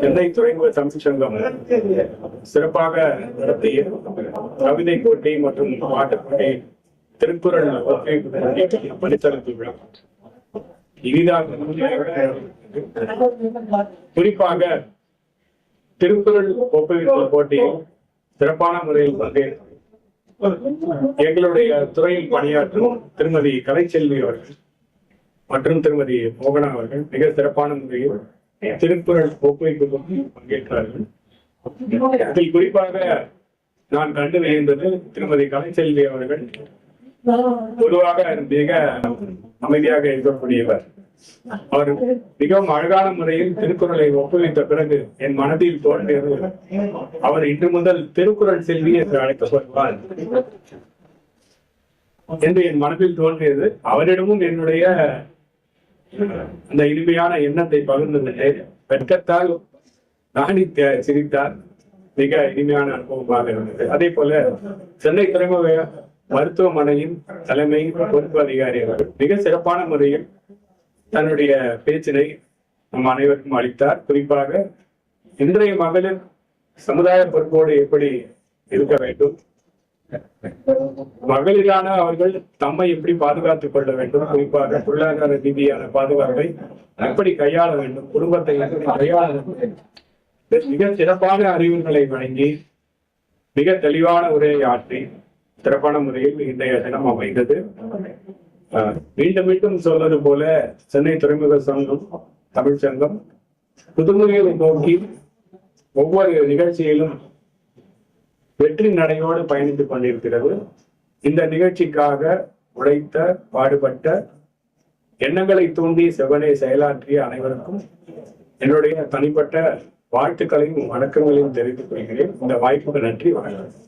சென்னை துறைமுக தமிழ்ச்சங்கம் சிறப்பாக நடத்திய கவிதை போட்டி மற்றும் பாட்டுப் போட்டி திருக்குறள் பரிசளித்து விழா இனிதாக குறிப்பாக திருக்குறள் ஒப்புவிப்பு போட்டியில் சிறப்பான முறையில் பங்கேற்று எங்களுடைய துறையில் பணியாற்றும் திருமதி கலைச்செல்வி அவர்கள் மற்றும் திருமதி மோகனா அவர்கள் மிக சிறப்பான முறையில் திருக்குறள் ஒப்புவிப்பு பங்கேற்றார்கள். அதில் குறிப்பாக நான் கண்டு வியந்தது திருமதி கலைச்செல்வி அவர்கள். பொதுவாக மிக அமைதியாக இருக்கக்கூடியவர். அவர் மிகவும் அழகான முறையில் திருக்குறளை ஒப்புவித்த பிறகு என் மனதில் தோன்றியது. அவர் இன்று முதல் திருக்குறள் செல்வி என்று அழைக்கப்படுவார் என்று என் மனதில் தோன்றியது. அவரிடமும் என்னுடைய அந்த இனிமையான எண்ணத்தை பகிர்ந்தது வெட்கத்தால் நாணி சிரித்தார். மிக இனிமையான அனுபவமாக இருந்தது. அதே போல சென்னை துறைமுக மருத்துவமனையின் தலைமை பொறுப்பு அதிகாரி அவர்கள் மிக சிறப்பான முறையில் தன்னுடைய பேச்சினை நம் அனைவருக்கும் அளித்தார். குறிப்பாக இன்றைய மகளிர் சமுதாய பொறுப்போடு எப்படி இருக்க வேண்டும்? மகளிரான அவர்கள் தம்மை எப்படி பாதுகாத்துக் கொள்ள வேண்டும்? குறிப்பாக பொருளாதார ரீதியான பாதுகாப்பை எப்படி கையாள வேண்டும்? குடும்பத்தை எப்படி கையாள வேண்டும்? மிக சிறப்பான அறிவுகளை வழங்கி மிக தெளிவான உரையை ஆற்றி சிறப்பான முறையில் இன்றைய தினம் அமைந்தது. ஆஹ், மீண்டும் மீண்டும் சொல்வது போல சென்னை துறைமுக சங்கம் தமிழ்ச்சங்கம் புதுமுறையை நோக்கி ஒவ்வொரு நிகழ்ச்சியிலும் வெற்றி நடையோடு பயணித்துக் கொண்டிருக்கிறது. இந்த நிகழ்ச்சிக்காக உழைத்த பாடுபட்ட எண்ணங்களை தூண்டி செவ்வனை செயலாற்றிய அனைவருக்கும் என்னுடைய தனிப்பட்ட வாழ்த்துக்களையும் வணக்கங்களையும் தெரிவித்துக் கொள்கிறேன். இந்த வாய்ப்புக்கு நன்றி வணக்கம்.